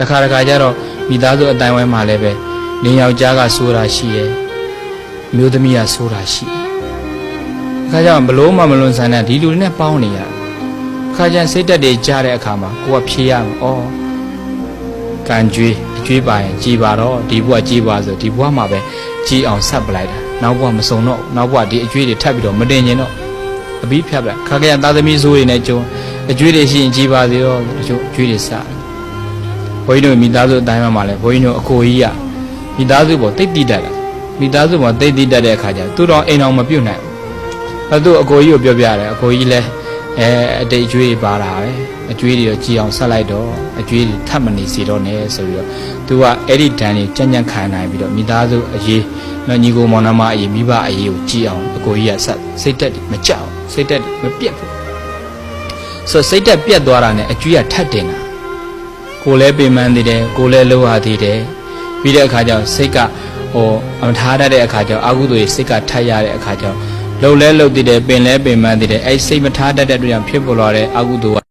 တခါတခါကျတော့မိသားစုအတိုင်းဝိုင်းမှာလည်းပဲလင်ယောက်ျားကဆိုတာရှိတယ်မျိုးသမီးကဆိုတာရှိတယ်အခါကျတော့ဘလို့မှမလွန်ဆန်တဲ့ဒီလူတွေနဲ့ပေါင်းနေရတယ်အခါကျရင်စိတ်တက်တွေကြားတဲ့အခါမှာကိုကဖြေရမှာဩကံကြွေးအကြွေးပါရင်ကြည်ပါတော့ဒီဘဝကြည်ပါဆိုဒီဘဝမှာပဲကြည်အောင်ဆက်ပလိုက်တာနောက်ဘဝမစုံတော့ဘူးနောက်ဘဝဒီအကြွေးတွေထပ်ပြီးတော့မတင်ကျင်တော့အပြီးဖြတ်ပလိုက်ခါကြရင်သားသမီးဆိုးတွေနဲ့ကြုံအကြွေးတွေရှိရင်ကြည်ပါစေတော့တချို့အကြွေးတွေစတယ် ဘုန်းကြီးတို့မိသားစုအတိုင်းမှာလည်းဘုန်းကြီးတို့အကိုကြီးကမိသားစုပေါ်တိတ်တိတတ်တာမိသားစုပေါ်တိတ်တိတတ်တဲ့အခါကျသူတော်အိမ်အောင်မပြုတ်နိုင်ဘူးအဲသူအကိုကြီးကိုပြောပြတယ်အကိုကြီးလည်းအဲအတိတ်အကျွေးပါတာပဲအကျွေးတွေတော့ကြည်အောင်ဆက်လိုက်တော့အကျွေးတွေထပ်မနေစီတော့နဲ့ဆိုပြီးတော့သူကအဲ့ဒီတန်လေးကြံ့ကြံ့ခံနိုင်ပြီးတော့မိသားစုအရေးနော်ညီကိုမောင်နှမအရေးမိဘအရေးကိုကြည်အောင်အကိုကြီးကဆက်စိတ်တက်တယ်မကြောက်စိတ်တက်တယ်မပြတ်ဘူးဆိုတော့စိတ်တက်ပြတ်သွားတာနဲ့အကျွေးကထပ်တင်တာ ကိုလည်းပင်ပန်းသေးတယ်ကိုလည်းလိုဟာသေးတယ်ပြီးတဲ့အခါကျတော့စိတ်ကဟိုအမထားတတ်တဲ့အခါကျတော့အာဟုသူရဲ့စိတ်ကထပ်ရတဲ့အခါကျတော့လှုပ်လဲလှုပ်သေးတယ်ပင်လဲပင်ပန်းသေးတယ်အဲ့စိတ်မထားတတ်တဲ့အတွက်ကြောင့်ဖြစ်ပေါ်လာတဲ့အာဟုသူက